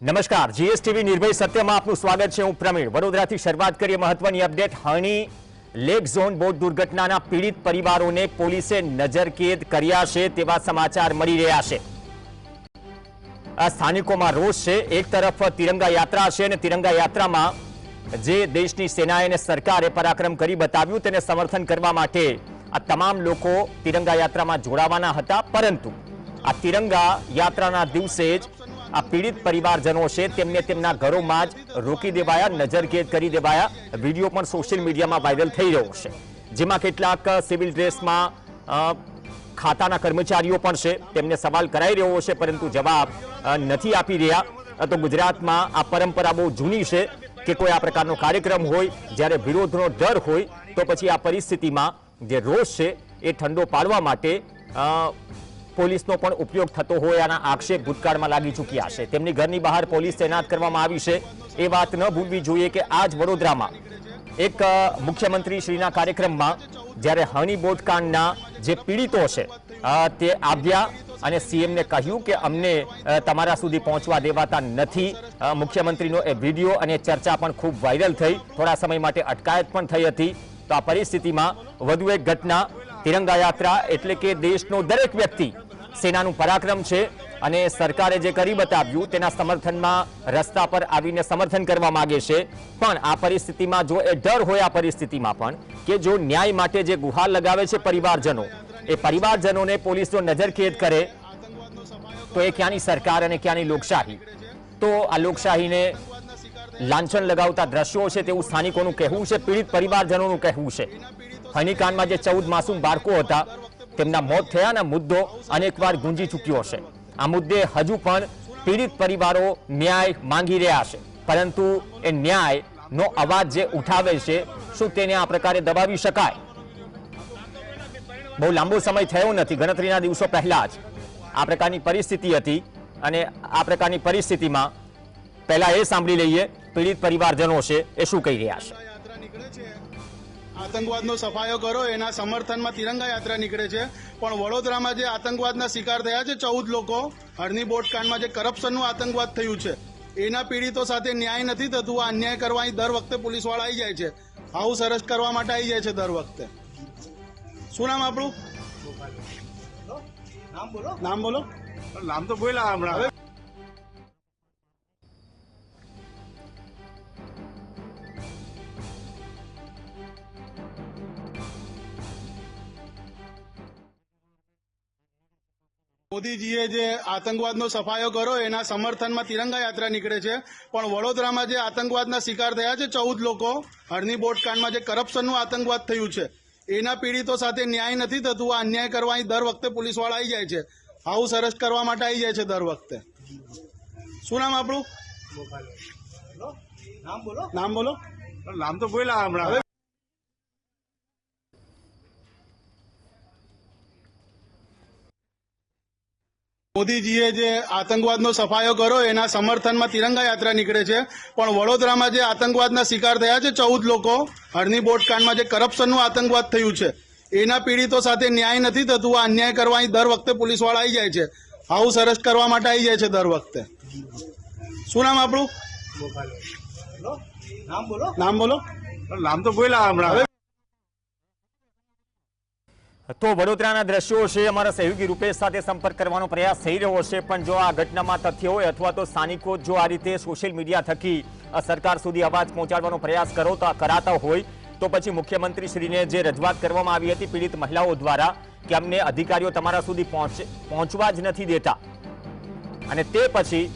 નમસ્કાર. જીએસટીવી નિર્ભય સત્યમાં આપનું સ્વાગત છે. હું પ્રવીણ. વડોદરાથી શરૂઆત કરીએ મહત્વની update. Harni lake zone boat દુર્ઘટનાના પીડિત પરિવારોને પોલીસે નજરકેદ કર્યા છે તેવા સમાચાર મળી રહ્યા છે. આ સ્થાનિકોમાં રોષ છે. એક તરફ તિરંગા યાત્રા છે અને તિરંગા યાત્રામાં જે દેશની સેનાએ અને સરકારે પરાક્રમ કરી બતાવ્યું તેને સમર્થન કરવા માટે આ તમામ લોકો તિરંગા યાત્રામાં જોડાવાના હતા. પરંતુ આ તિરંગા યાત્રાના દિવસે જ આ પીડિત પરિવારજનો છે તેમને તેમના ઘરોમાં જ રોકી દેવાયા નજરકેદ કરી દેવાયા. વીડિયો પણ સોશિયલ મીડિયામાં વાયરલ થઈ રહ્યો છે. જેમાં કેટલાક સિવિલ ડ્રેસમાં અ, ખાતાના કર્મચારીઓ પણ છે. તેમને સવાલ કરાઈ રહ્યો છે પરંતુ જવાબ અ, નથી આપી રહ્યા. અ, તો ગુજરાતમાં આ પરંપરા બહુ જૂની છે કે કોઈ આ પ્રકારનો કાર્યક્રમ હોય જ્યારે વિરોધનો ડર હોય તો પછી આ પરિસ્થિતિમાં જે રોષ છે એ ઠંડો પાડવા માટે અ, પોલીસનો પણ ઉપયોગ થતો હોય એના આક્ષેપ ભૂતકાળમાં લાગી ચૂક્યા છે. તેમની ઘરની બહાર પોલીસ તૈનાત કરવામાં આવી છે. એ વાત ન ભૂલવી જોઈએ કે આજ વડોદરામાં એક મુખ્યમંત્રી શ્રીના કાર્યક્રમમાં જ્યારે હની બોટકાંડના જે પીડિતો છે તે આવ્યા અને સીએમને કહ્યું કે અમને તમારા સુધી પહોંચવા દેવાતા નથી. મુખ્યમંત્રીનો એ વીડિયો અને ચર્ચા પણ ખૂબ વાયરલ થઈ. થોડા સમય માટે અટકાયત પણ થઈ હતી. તો આ પરિસ્થિતિમાં વધુ એક ઘટના, તિરંગા યાત્રા એટલે કે દેશનો દરેક વ્યક્તિ સેનાનું પરાક્રમ છે અને સરકારે જે કરી બતાવ્યું તેના સમર્થનમાં રસ્તા પર આવીને સમર્થન કરવા માંગે છે. પણ આ પરિસ્થિતિમાં જો એ ડર હોય આ પરિસ્થિતિમાં પણ કે જો ન્યાય માટે જે ગુહાર લગાવે છે પરિવારજનો, એ પરિવારજનોને પોલીસ જો નજરકેદ કરે, તો એ ક્યાંની સરકાર અને ક્યાંની લોકશાહી? તો આ લોકશાહીને લાંછન લગાવતા દ્રશ્યો છે તેવું સ્થાનિકોનું કહેવું છે, પીડિત પરિવારજનોનું કહેવું છે. હનીકાંડમાં જે ચૌદ માસૂમ બાળકો હતા તેમના મોત થયાના મુદ્દો અનેકવાર ગુંજી ચૂક્યો છે આ મુદ્દે હજુ પણ પીડિત પરિવારો ન્યાય માંગી રહ્યા છે. પરંતુ એ ન્યાયનો અવાજ જે ઉઠાવે છે, શું તેને આ પ્રકારે દબાવી શકાય? બહુ લાંબો સમય થયો નથી. ગણતરીના દિવસો પહેલા જ આ પ્રકારની પરિસ્થિતિ હતી અને આ પ્રકારની પરિસ્થિતિમાં પહેલા એ સાંભળી લઈએ, પીડિત પરિવારજનો છે એ શું કહી રહ્યા છે? આતંકવાદનો સફાયો કરો એના સમર્થનમાં તિરંગા યાત્રા નીકળે છે. પણ વડોદરામાં જે આતંકવાદના શિકાર થયા છે ચૌદ લોકો હરની બોટ કાંડમાં જે કરપ્શનનું આતંકવાદ થયું છે એના પીડિતો સાથે ન્યાય નથી થતું. આ અન્યાય કરવાની દર વખતે પોલીસવાળા આવી જાય છે. હાઉસ અરેસ્ટ કરવા માટે આવી જાય છે દર વખતે. શું નામ આપણું? નામ બોલો. નામ તો બોલ્યા હમણાં. મોદીજીએ જે આતંકવાદનો સફાયો કરો એના સમર્થનમાં તિરંગા યાત્રા નીકળે છે. પણ વડોદરામાં જે આતંકવાદના શિકાર થયા છે ચૌદ લોકો હરની બોટ કાંડમાં જે કરપ્શનનું આતંકવાદ થયું છે એના પીડિતો સાથે ન્યાય નથી થતું. આ અન્યાય કરવાની દર વખતે પોલીસવાળા આવી જાય છે. હાઉસ અરેસ્ટ કરવા માટે આવી જાય છે દર વખતે. શું નામ આપણું? નામ બોલો. નામ તો બોલ્યા હમણાં. મોદીજીએ જે આતંકવાદનો સફાયો કરો એના સમર્થનમાં તિરંગા યાત્રા નીકળે છે. પણ વડોદરામાં જે આતંકવાદના શિકાર થયા છે ચૌદ લોકો હરની બોટ કાંડમાં જે કરપ્શનનું આતંકવાદ થયું છે એના પીડિતો સાથે ન્યાય નથી થતું. આ અન્યાય કરવા દર વખતે પોલીસવાળા આવી જાય છે. હાઉસ અરેસ્ટ કરવા માટે આવી જાય છે દર વખતે. શું નામ આપણું? નામ બોલો? નામ તો બોલ્યા હમણાં. તો વડોદરાના દ્રશ્યો છે, અમારા સહયોગી રૂપેશ સાથે સંપર્ક કરવાનો પ્રયાસ થઈ રહ્યો છે, પણ જો આ ઘટનામાં તથ્ય હોય અથવા તો સ્થાનિકો જો આ રીતે સોશિયલ મીડિયા થકી સરકાર સુધી અવાજ પહોંચાડવાનો પ્રયાસ કરો કરાતા હોય, તો પછી મુખ્યમંત્રી શ્રીને જે રજૂઆત કરવામાં આવી હતી પીડિત મહિલાઓ દ્વારા, કે અમને અધિકારીઓ તમારા સુધી પહોંચ, પહોંચવા જ નથી દેતા. અને તે પછી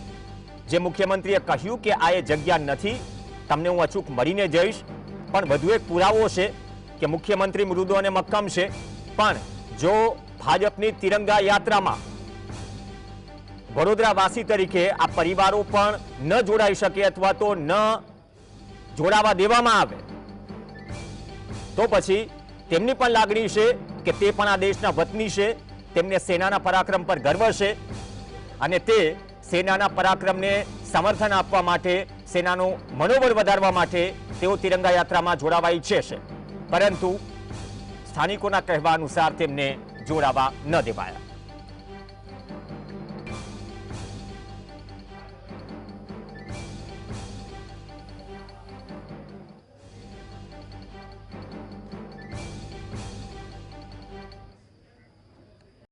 જે મુખ્યમંત્રીએ કહ્યું કે આ એ જગ્યા નથી, તમને હું અચૂક મરીને જઈશ, પણ વધુ એક પુરાવો છે, કે મુખ્યમંત્રી મૃદુ અને મક્કમ છે પણ જો ભાજપની તિરંગા યાત્રામાં વડોદરાવાસી તરીકે આ પરિવારો પણ ન જોડાઈ શકે અથવા તો ન જોડાવા દેવામાં આવે, તો પછી તેમની પણ લાગણી છે કે તે પણ આ દેશના વતની છે, તેમને સેનાના પરાક્રમ પર ગર્વ છે અને તે સેનાના પરાક્રમને સમર્થન આપવા માટે, સેનાનું મનોબળ વધારવા માટે તેઓ તિરંગા યાત્રામાં જોડાવા ઈચ્છે છે. પરંતુ સ્થાનિકોના કહેવા અનુસાર તેમને જોડાવા ન દેવાયા.